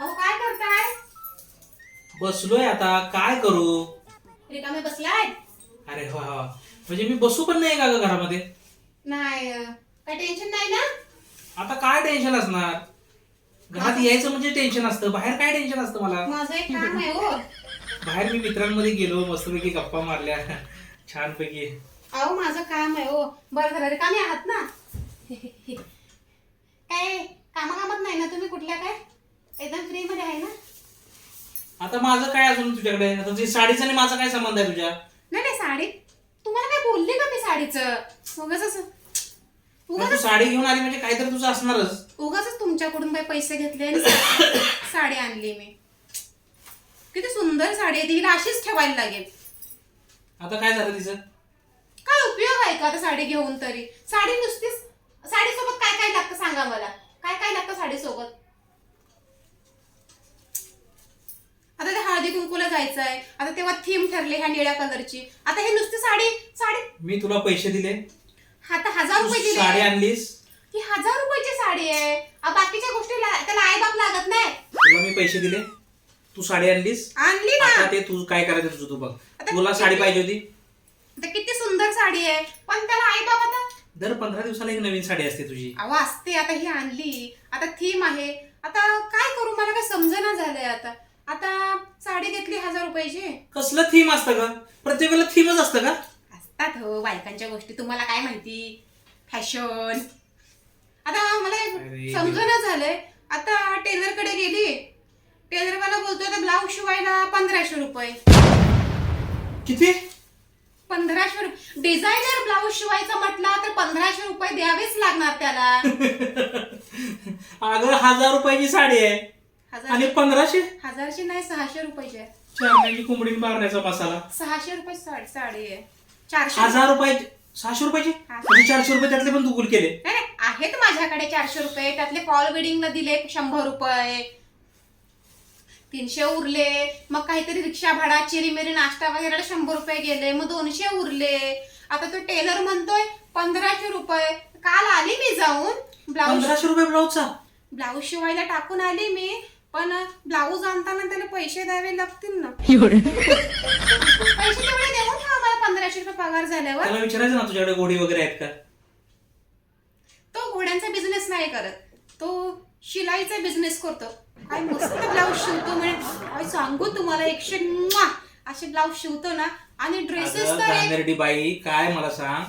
अहो काय करताय? बसलोय आता. काय करू? रिकामे बसलाय? अरे वा वा. म्हणजे मी बसू पण नाही का ग घरामध्ये? नाही अं, काय टेन्शन नाही ना? आता काय टेन्शन असणार? घरात यायचं म्हणजे टेन्शन असतं. बाहेर काय टेन्शन असतं मला? माझं एक काम आहे हो. बाहेर मी मित्रांमध्ये गेलो मस्तपैकी गप्पा मारल्या. छानपैकी. अहो माझं काम आहे हो. बरं झालं. रिकामे आहात ना? काय कामाकामात नाही ना तुम्ही कुठल्या काय? एकदम फ्री मध्ये आहे ना? आता माझं काय अजून तुझ्याकडे? आता तुझी साडीचा आणि माझा काय संबंध आहे तुझ्या? नाही नाही साडी? तुम्हाला काय बोलले का मी साडीचं? उगाच मग तू उगाच साडी घेऊन आली म्हणजे काहीतरी तुझं असणारच. उगाच तुमच्याकडून काही पैसे घेतले आणि सा- साडी आणली मी. किती सुंदर साडी आहे ती. हिला अशीच ठेवायला लागेल. आता काय झालं तिचं? काय उपयोग आहे का आता साडी घेऊन तरी? साडी नुसतीच साडीसोबत काय काय लागतं सांगा मला? काय काय लागतं साडीसोबत? आता ते हळदी कुंकूला जायचं आहे आता तेव्हा थीम ठरले ह्या निळ्या कलरची. आता हे नुसती साडी साडी मी तुला पैसे दिले. आता हजार तू रुपये साडी दिले आणलीस. ही हजार रुपयाची साडी आहे. आ, बाकीच्या गोष्टी ला- त्याला आई बाप लागत नाही. तुला मी पैसे दिले. तू साडी आणलीस. आणली ना. आता ते तू काय करायचं तुझं तू बघ. आता तुला साडी पाहिजे होती. आता किती सुंदर साडी आहे. पण त्याला आई आता दर पंधरा दिवसाला एक नवीन साडी असते तुझी. अहो असते. आता ही आणली. आता थीम आहे. आता काय करू? मला काय समजेना झालंय आता. आता साडी घेतली हजार रुपयाची. कसलं थीम असतं का प्रत्येक वेळेला थीमच असतं का? असतात हो बायकांच्या गोष्टी. तुम्हाला काय माहिती? फॅशन आता मला अरे समजेना झालंय. आता टेलरकडे गेली. टेलर मला बोलतोय आता ब्लाऊज शिवायला पंधराशे रुपये. किती? पंधराशे रुपये डिझायनर ब्लाऊज शिवायचं म्हटलं तर पंधराशे रुपये द्यावेच लागणार त्याला. अगं हजार रुपयाची साडी आहे. आणि हजार पंधराशे? हजारची नाही सहाशे रुपयाची आहे. चारण्याची कोंबडी मारण्याचा मसाला. सहाशे रुपये साडी साडी आहे. चारशे हजार रुपयाची सहाशे रुपयाची? म्हणजे चारशे रुपये त्यातले पण दुगुल केले. नाही नाही, आहेत माझ्याकडे चारशे रुपये. त्यातले फॉल बिडिंगला दिले शंभर रुपये. तीनशे उरले. मग काहीतरी रिक्षा भाडा चिरीमिरी नाश्ता वगैरे शंभर रुपये गेले. मग दोनशे उरले. आता तो टेलर म्हणतोय पंधराशे रुपये. काल आली मी जाऊन. ब्लाऊज पंधराशे रुपये ब्लाऊजचा ब्लाऊज शिवायला टाकून आली मी पण ब्लाऊज आणताना त्याला पैसे द्यावे लागतील ना. पैसे तेवढे देऊन ठेवा मला पंधराशे रुपये पगार झाल्यावर. त्याला विचारायचं ना तुझ्याकडे गोडी वगैरे आहेत का? तो घोड्यांचा बिझनेस नाही करत. तो शिलाईचा बिझनेस करतो. काय मस्त ब्लाऊज शिवतो म्हणे. काय सांगू तुम्हाला एकशे म्वा! असे ब्लाऊज शिवतो ना आणि ड्रेसेस अगं, तर एक- गांधेरडी बाई काय मला सांग?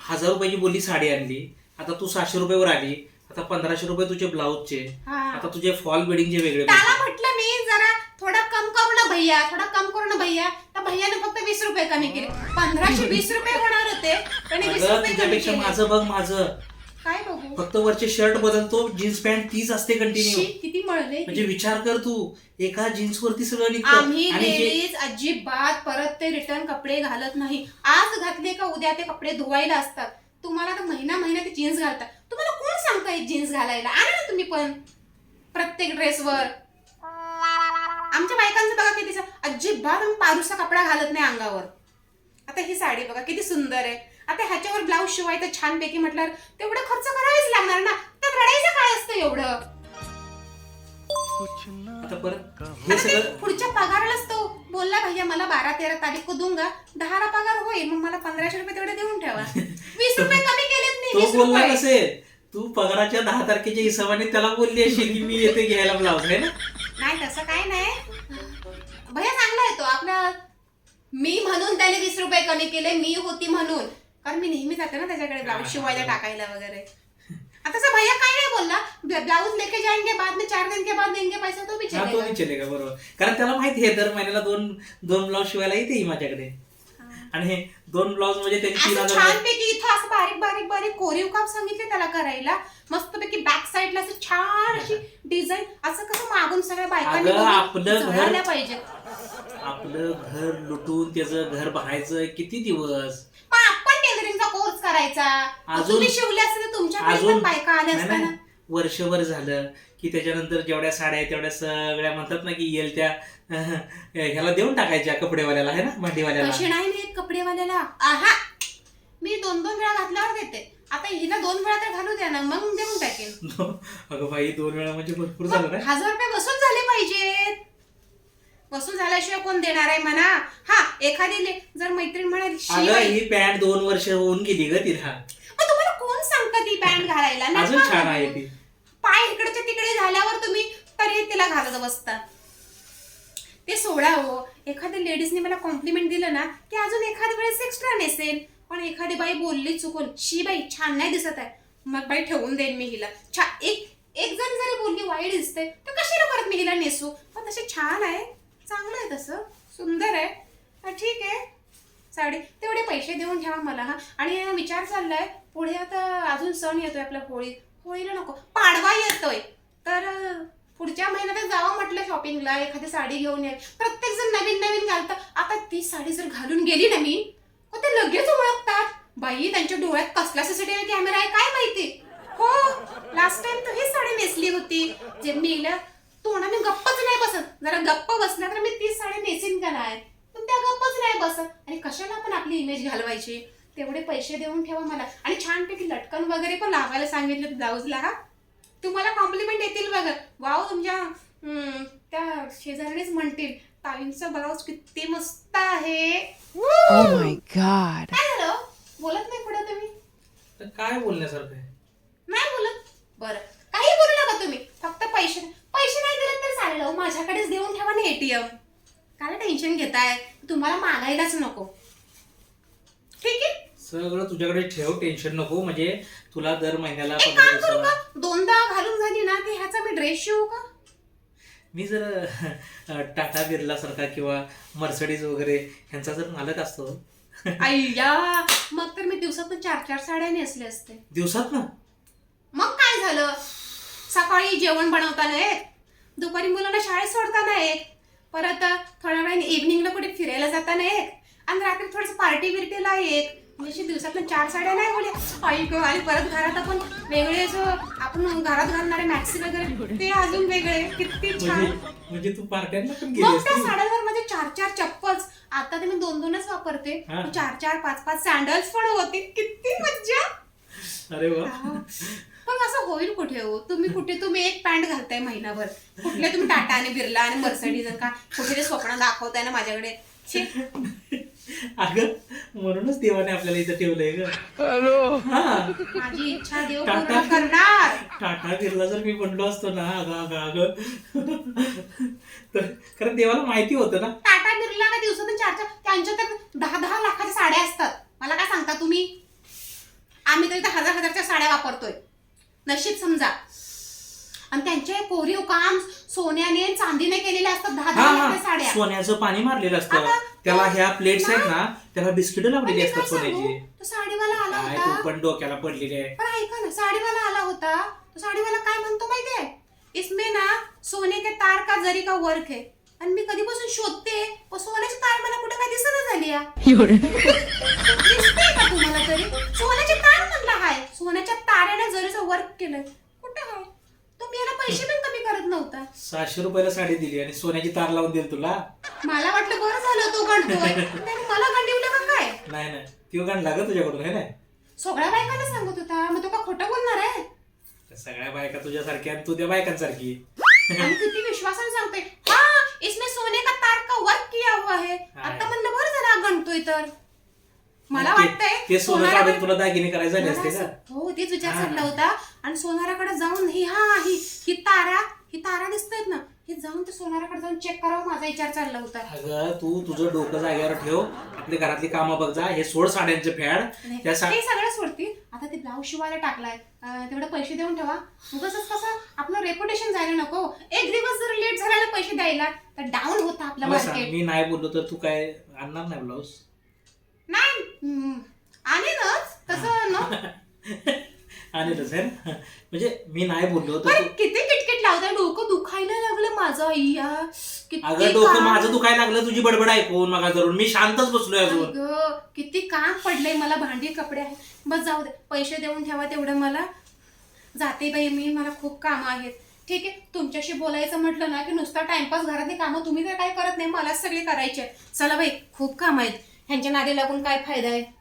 हजार रुपयाची बोलली साडी आणली. आता तू सहाशे रुपयावर आली. आता पंधराशे रुपये तुझे ब्लाऊजचे हा. आता तुझे फॉल बिडिंगचे वेगळे त्याला पैसे. म्हटलं मी जरा थोडा कम करू ना भैया थोडा कम करू ना भैया. तर भैयाने फक्त वीस रुपये कमी केले. पंधराशे वीस रुपये होणार होते पण वीस अगं रुपये कमी तुझ्यापेक्षा केले. माझं बघ माझं. काय बघू? फक्त वरचे शर्ट बदलतो जीन्स पॅन्ट तीच असते शी, कंटिन्यू किती मळले. म्हणजे विचार कर तू एका जीन्स वरती सगळं निघतं आम्ही आणि लेडीज अजिबात परत ते रिटर्न कपडे घालत नाही. आज घातले का उद्या ते कपडे धुवायला असतात? तुम्हाला तर महिना महिना ते जीन्स घालतात. तुम्हाला कोण सांगताय जीन्स घालायला? आणा ना तुम्ही पण. प्रत्येक ड्रेसवर आमच्या बायकांचं बघा किती अजिबात आम्ही पारुसा कपडा घालत नाही अंगावर. आता ही साडी बघा किती सुंदर आहे. आता ह्याच्यावर ब्लाऊज शिवायचं छानपैकी म्हटल्यावर तेवढं खर्च करावेच लागणार ना? त्यात रडायचं काय असतं एवढं? आता परत हे सगळं पुढच्या पगारालाच तो बोलला भैया मला बारा तेरा तारीख को दूंगा दहाला पगार होईल मग मला पंधराशे रुपये तेवढे देऊन ठेवा. वीस रुपये कमी केलेत नाही तो वीस बोलला रुपये कसे? तू पगाराच्या दहा तारखेच्या हिशोबाने त्याला बोलली असेल की मी येते घ्यायला ब्लाऊज आहे ना? नाही तसं काय नाही. भैया चांगला आहे तो. आपला मी म्हणून त्याने वीस रुपये कमी केले मी होती म्हणून. कारण मी नेहमी जाते ना त्याच्याकडे ब्लाऊज शिवायला टाकायला वगैरे. तसं भैया काय नाही बोलला? ब्लाऊज लेके जाएंगे बाद में चार दिन के बाद देंगे पैसा तो भी हा तो चलेगा। चलेगा बरोबर। कारण त्याला माहिती आहे दर महिन्याला दोन दोन ब्लाऊज शिवायला येते माझ्याकडे। आणि हे दोन ब्लाऊज म्हणजे त्यांची तीन असं हजार रुपये. छानपैकी इथं असं बारीक बारीक बारीक कोरीव काम सांगितले त्याला करायला. मस्तपैकी बॅक साईडला असं छान अशी डिझाईन असं कसं मागून सगळ्या बायकांनी अगं, बघून आपलं घर- पाहिजे. आपलं घर लुटून त्याचं घर बघायचं किती दिवस पण आपण टेलरिंगचा कोर्स करायचा? अजून- तुम्ही शिवले असते तर तुमच्याकडे अजून पण बायका आल्या नाही, असत्या नाही. ना वर्षभर झालं की त्याच्यानंतर जेवढ्या साड्या आहेत तेवढ्या सगळ्या म्हणतात ना की येईल त्या अह, ह्याला देऊन टाकायच्या कपडेवाल्याला आहे ना भांडीवाल्याला कशी नाही नेत कपडेवाल्याला? आहा! मी दोन दोन वेळा घातल्यावर देते. आता हिला दोन वेळा तर घालू द्या ना मग देऊन टाकेन. अगं बाई दोन वेळा म्हणजे भरपूर झालं ना? हजार रुपये वसूल झाले पाहिजेत. वसूल झाल्याशिवाय कोण देणार आहे म्हणा? हा एखादी ले- जर मैत्रीण म्हणाली "शी अगं बाई, ही पॅन्ट दोन वर्ष होऊन गेली ग तिला. मग तुम्हाला कोण सांगतं ती पॅन्ट घालायला? अजून छान. आहे ती. पाय इकडच्या तिकडे झाल्यावर तुम्ही तरी तिला घालत बसता. ते सोडा हो. एखाद्या लेडीजने मला कॉम्प्लिमेंट दिलं ना की अजून एखाद्या वेळेस एक्स्ट्रा नेसेल. पण एखादी बाई बोलली चुकून शी बाई छान नाही दिसत आहे. मग बाई ठेवून देईन मी हिला. छा एक एक जण जरी बोलली वाईट दिसते तर कशाला परत मी हिला नेसू? पण तसे छान आहे. चांगलं आहे तसं. सुंदर आहे. ठीक आहे. साडी तेवढे पैसे देऊन ठेवा मला हा. आणि विचार चाललाय पुढे आता अजून सण येतोय आपला होळी. होळीला नको. पाडवा येतोय. तर पुढच्या महिन्यात जावं म्हटलं शॉपिंगला एखादी साडी घेऊन ये. प्रत्येक जण नवीन नवीन घालतं. आता ती साडी जर घालून गेली ना मी हो ते लगेच ओळखतात. बाई त्यांच्या डोळ्यात कसला सीसीटीव्ही कॅमेरा आहे काय माहिती? हो लास्ट टाइम तर ही साडी नेसली होती. जे मेल्या तोंडाने गप्पच नाही बसत. जरा गप्प बसल्या तर मी ती साडी नेसीन का नाही पण त्या गप्पच नाही बसत. आणि कशाला आपण आपली इमेज घालवायची? तेवढे पैसे देऊन ठेवा मला. आणि छानपैकी लटकन वगैरे पण लावायला सांगितलं ब्लाऊजला हा. तुम्हाला कॉम्प्लिमेंट येतील बघा. वाव तुमच्या त्या शेजारीच म्हणतील ताईंचा ब्लाऊज किती मस्त आहे. Oh. काय झालं? बोलत नाही पुढे तुम्ही? तर काय बोलण्यासारखं आहे? नाही बोलत. बरं. काही बोलू नका तुम्ही. फक्त पैसे पैसे नाही दिले तर चालेल. अहो, माझ्याकडेच देऊन ठेवा ना एटीएम काय टेन्शन घेताय? तुम्हाला मागायलाच नको. ठीक आहे? सगळं तुझ्याकडे ठेव टेन्शन नको. म्हणजे तुला दर महिन्याला एक पंधरा काम करू दिवसाला का? दोनदा घालून झाली ना की ह्याचा मी ड्रेस शिवू का? मी जर अं, टाटा बिर्ला सारखा किंवा मर्सडीज वगैरे ह्यांचा जर मालक असतो. अय्या मग तर मी दिवसातून चार चार साड्या नेसले असते. दिवसात ना मग काय झालं? सकाळी जेवण बनवताना एक. दुपारी मुलांना शाळेत सोडताना एक. परत थोड्या वेळाने इव्हिनिंगला कुठे फिरायला जाताना एक. आणि रात्री थोडस पार्टी बिर्टीला एक. म्हणजे दिवसातून चार साड्या नाही बोले आई गं आणि परत घरात आपण वेगळे असं आपण घरात घालणारे मॅक्सी वगैरे ते अजून वेगळे. किती म्हणजे छान. म्हणजे तू पार्ट्यांना पण गेली मग त्या असती साड्यांवर माझे चार चार चप्पल्स. आता ते मी दोन दोनच वापरते. चार चार पाच पाच सँडल्स पण होते. किती मज्जा. अरे वा. पण असं होईल कुठे हो? तुम्ही कुठे तुम्ही एक पॅन्ट घालताय महिनाभर. कुठले तुम्ही टाटा आणि बिर्ला आणि मर्सडीज का? कुठे स्वप्न दाखवताय ना माझ्याकडे? छी, अगं म्हणूनच देवाने आपल्याला इथं ठेवलंय ग. हा. माझी इच्छा देव टाटा. पूर्ण करणार. टाटा बिर्ला जर मी बनलो असतो ना अगं अगं अगं. तर कारण देवाला माहिती होतं ना. टाटा बिर्ला का दिवसातून चार चार त्यांच्या तर दहा दहा लाखाच्या साड्या असतात. मला काय सांगता तुम्ही? आम्ही तर इथं हजार हजारच्या साड्या वापरतोय. नशीब समजा. आणि त्यांचे कोरीव काम सोन्याने चांदीने केलेले असतात दहा हा दहा हा साड्या. सोन्याचं पाणी मारलेलं असतं. आता- त्याला ह्या प्लेट्स आहेत ना त्याला बिस्किट लावलेली म्हणजे असतात सांगू? सोन्याची. तो साडीवाला आला काय होता. तू पण डोक्याला पडलेली आहे. पण ऐका ना साडीवाला आला होता. तो साडीवाला काय म्हणतो माहितीये? इसमें ना सोने के तार का जरी का वर्क है. आणि मी कधीपासून शोधते? पण सोन्याची तार मला कुठे काय दिसत झाली या. दिसते का तुम्हाला तरी? सोन्याची तार म्हणला हाय. सोन्याच्या तारेने जरीचं वर्क केलंय कुठे हाय? तुम्ही याला पैसे पण कमी करत नव्हता. सहाशे रुपयाला साडी दिली आणि सोन्याची तार लावून दिली तुला? मला वाटलं बरं झालं तो गणतोय त्याने मला गंडिवलं का काय? नाही नाही. ती गाण लागत तुझ्याकडून आहे ना? सगळ्या बायकांना सांगत होता. मग तो का खोटं बोलणार आहे? त्या सगळ्या बायका तुझ्यासारखी आणि तू त्या बायकांसारखी. आणि किती विश्वासाने सांगतोय हा इसमें सोने का तार का वर्क किया हुआ है आता म्हणलं बरं झालं गणतोय तर. मला ते- वाटतंय ते सोनं सोनाराकडे- काढून तुला दागिने करायचे झाले मला असते का? असं- हो तेच विचार हा. चालला होता. आणि सोनाराकडे जाऊन ही हा ही ही तारा ही तारा दिसतायत ना. हे जाऊन ते सोनाराकडे जाऊन चेक करावं माझा विचार चालला होता. अगं तू तुझं डोकं जागेवर ठेव. आपली घरातली कामं बघ जा. हे सोड साड्यांचं फॅड. नाही, त्या सा- ते सगळं सोडती आता ते ब्लाऊज शिवायला टाकलाय. अं, तेवढे पैसे देऊन ठेवा. उगाच कसं आपलं रेप्युटेशन जायला नको. एक दिवस जर लेट झाला ना पैसे द्यायला तर डाऊन होता आपलं मला सांग मार्केट मी नाही बोललो तर तू काय आणणार नाही ब्लाऊज? नाही हम्म, आणीनच. तसं न ना? म्हणजे मी नाही बोललो तर पण तू किती डोकं दुखायला लागलं माझं अय्या किती अगं डोकं काम- माझं दुखायला लागलं तुझी बडबड ऐकून मग जरूर. मी शांतच बसलोय अजून. अगं, किती काम पडलंय मला भांडी कपडे आहे बस जाऊ दे पैसे देऊन ठेवा तेवढं मला. जाते बाई मी मला खूप कामं आहेत. ठीक आहे तुमच्याशी बोलायचं म्हटलं ना की नुसता टाइमपास घरातली कामं तुम्ही तर काय करत नाही मलाच सगळी करायची आहेत. चला बाई खूप कामं आहेत. ह्यांच्या नादी लागून काय फायदा आहे?